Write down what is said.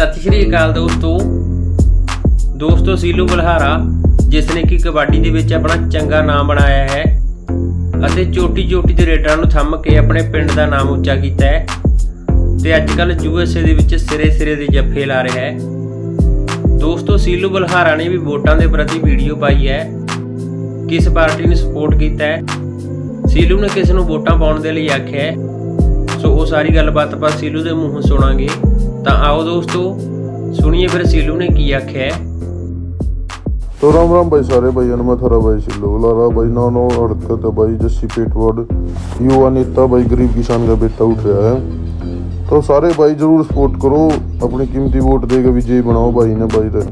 ਸਤਿ ਸ਼੍ਰੀ ਅਕਾਲ ਦੋਸਤੋ। ਦੋਸਤੋ, ਸੀਲੂ ਬਲਹਾਰਾ, ਜਿਸ ਨੇ ਕਿ ਕਬੱਡੀ ਦੇ ਵਿੱਚ ਆਪਣਾ ਚੰਗਾ ਨਾਮ ਬਣਾਇਆ ਹੈ ਅਤੇ ਚੋਟੀ ਚੋਟੀ ਦੇ ਰੇਡਰਾਂ ਨੂੰ ਥੰਮ ਕੇ ਆਪਣੇ ਪਿੰਡ ਦਾ ਨਾਮ ਉੱਚਾ ਕੀਤਾ ਹੈ ਤੇ ਅੱਜ ਕੱਲ ਯੂਐਸਏ ਦੇ ਵਿੱਚ ਸਿਰੇ ਸਿਰੇ ਦੇ ਜੱਫੇ ਲਾ ਰਿਹਾ ਹੈ। ਦੋਸਤੋ, ਸੀਲੂ ਬਲਹਾਰਾ ਨੇ ਵੀ ਵੋਟਾਂ ਦੇ ਪ੍ਰਤੀ ਵੀਡੀਓ ਪਾਈ ਹੈ, ਕਿਸ ਪਾਰਟੀ ਨੂੰ ਸਪੋਰਟ ਕੀਤਾ ਹੈ, ਸੀਲੂ ਨੇ ਕਿਸ ਨੂੰ ਵੋਟਾਂ ਪਾਉਣ ਦੇ ਲਈ ਆਖਿਆ ਹੈ। ਸੋ ਉਹ ਸਾਰੀ ਗੱਲਬਾਤ ਆਪਾਂ ਸੀਲੂ ਦੇ ਮੂੰਹੋਂ ਸੁਣਾਂਗੇ। ਤਾਂ ਆਓ ਦੋਸਤੋ ਸੁਣੀਏ ਫਿਰ ਸੀਲੂ ਨੇ ਕੀ ਆਖਿਆ ਹੈ तो राम राम भाई सारे भाइयों ने मैं थारा भाई सिल्लो लारा भाई नौ नौ हड़कत है भाई जस्सी पेटवाड युवा नेता भाई गरीब किसान का बेटा उठ रहा है तो सारे भाई जरूर सपोर्ट करो अपनी कीमती वोट देकर विजयी बनाओ भाई ने भाई रे